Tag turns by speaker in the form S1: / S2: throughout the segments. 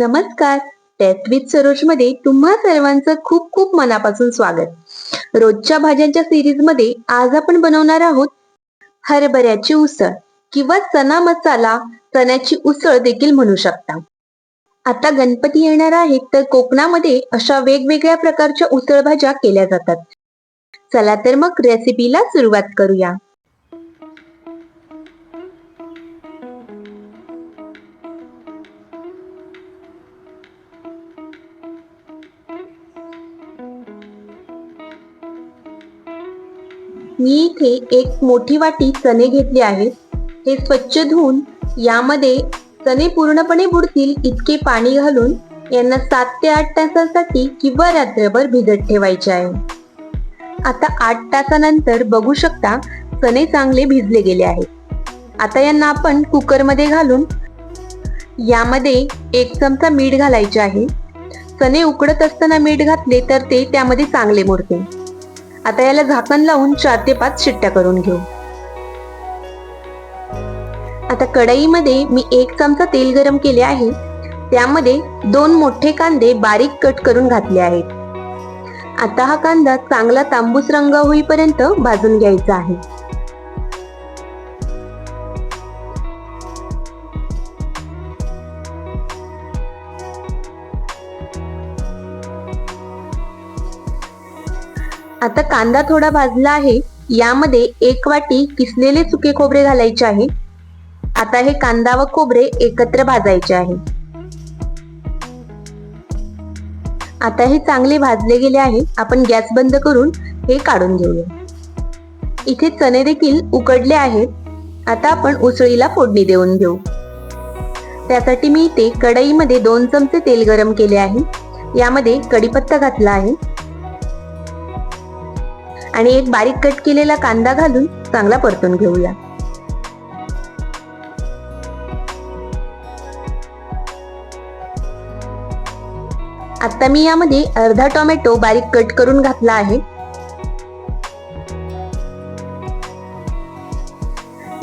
S1: नमस्कार. Taste with सरोजमध्ये तुम्हा सर्वांचं खूप खूप मनापासून स्वागत. रोजच्या भाज्यांच्या सिरीजमध्ये आज आपण बनवणार आहोत हरभऱ्याची उसळ किंवा चना मसाला चण्याची उसळ देखील म्हणू शकता. आता गणपती येणार आहेत तर कोकणामध्ये अशा वेगवेगळ्या प्रकारच्या उसळ भाज्या केल्या जातात. चला तर मग रेसिपीला सुरुवात करूया. मी इथे एक मोठी वाटी चणे घेतले आहेत. हे स्वच्छ धुवून यामध्ये चणे पूर्णपणे बुडतील इतके पाणी घालून यांना सात ते आठ तासासाठी किंवा रात्रभर भिजत ठेवायचे आहे. आता आठ तासानंतर बघू शकता चणे चांगले भिजले गेले आहेत. आता यांना आपण कुकरमध्ये घालून यामध्ये एक चमचा मीठ घालायचे आहे. चणे उकडत असताना मीठ घातले तर ते त्यामध्ये चांगले मुरते. आता याला झाकण लावून चार ते पाच शिट्ट्या करून घेऊ. आता कढईमध्ये मी एक चमचा तेल गरम केले आहे. त्यामध्ये दोन मोठे कांदे बारीक कट करून घातले आहेत. आता हा कांदा चांगला तांबूस रंग होईपर्यंत भाजून घ्यायचा आहे. आता कांदा थोडा भाजला आहे. यामध्ये एक वाटी किसलेले सुके खोबरे घालायचे आहे. आता हे कांदा व खोबरे एकत्र भाजायचे आहे. आता हे चांगले भाजले गेले आहे. आपण गॅस बंद करून हे काढून घेऊया. इथे चणे देखील उकडले आहेत. आता आपण उसळीला फोडणी देऊन घेऊ. त्यासाठी मी इथे कढईमध्ये दोन चमचे तेल गरम केले आहे. यामध्ये कढीपत्ता घातला आहे. आणि एक बारीक कट केलेला कांदा घालून चांगला परतून घेऊया. आता मी यामध्ये अर्धा टोमॅटो बारीक कट करून घातला आहे.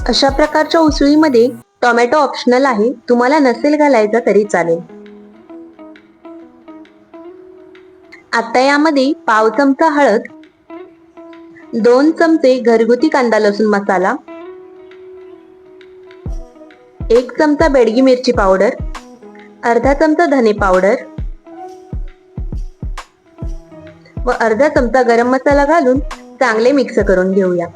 S1: अशा प्रकारच्या उसळीमध्ये टोमॅटो ऑप्शनल आहे. तुम्हाला नसेल घालायचा तरी चालेल. आता यामध्ये पाव चमचा हळद दोन चमचे घरगुती कांदा लसूण मसाला एक चमचा बेडगी मिरची पावडर अर्धा चमचा धने पावडर व अर्धा चमचा गरम मसाला घालून चांगले मिक्स करून घेऊया.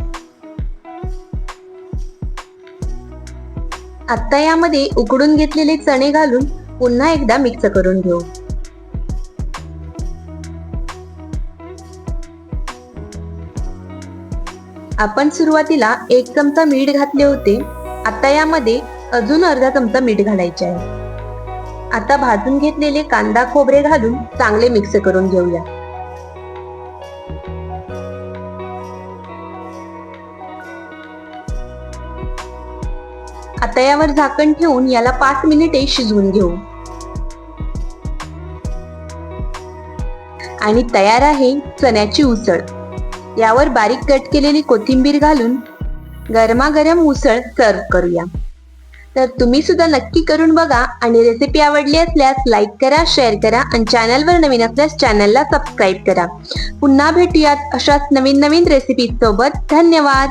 S1: आता यामध्ये उकडून घेतलेले चणे घालून पुन्हा एकदा मिक्स करून घेऊ. आपण सुरुवातीला एक चमचा मीठ घातले होते. आता यामध्ये अजून अर्धा चमचा मीठ घालायचे आहे. आता भाजून घेतलेले कांदा खोबरे घालून चांगले मिक्स करून घेऊया. आता यावर झाकण ठेवून याला पाच मिनिटे शिजवून घेऊ. आणि तयार आहे चण्याची उसळ. यावर बारीक कट केलेली कोथिंबीर घालून गरमागरम उसळ सर्व करूया. तर तुम्ही सुद्धा नक्की करून बघा आणि रेसिपी आवडली असल्यास लाईक करा शेअर करा आणि चॅनलवर नवीन असल्यास चॅनलला सबस्क्राईब करा. पुन्हा भेटूयात अशाच नवीन नवीन रेसिपी सोबत. धन्यवाद!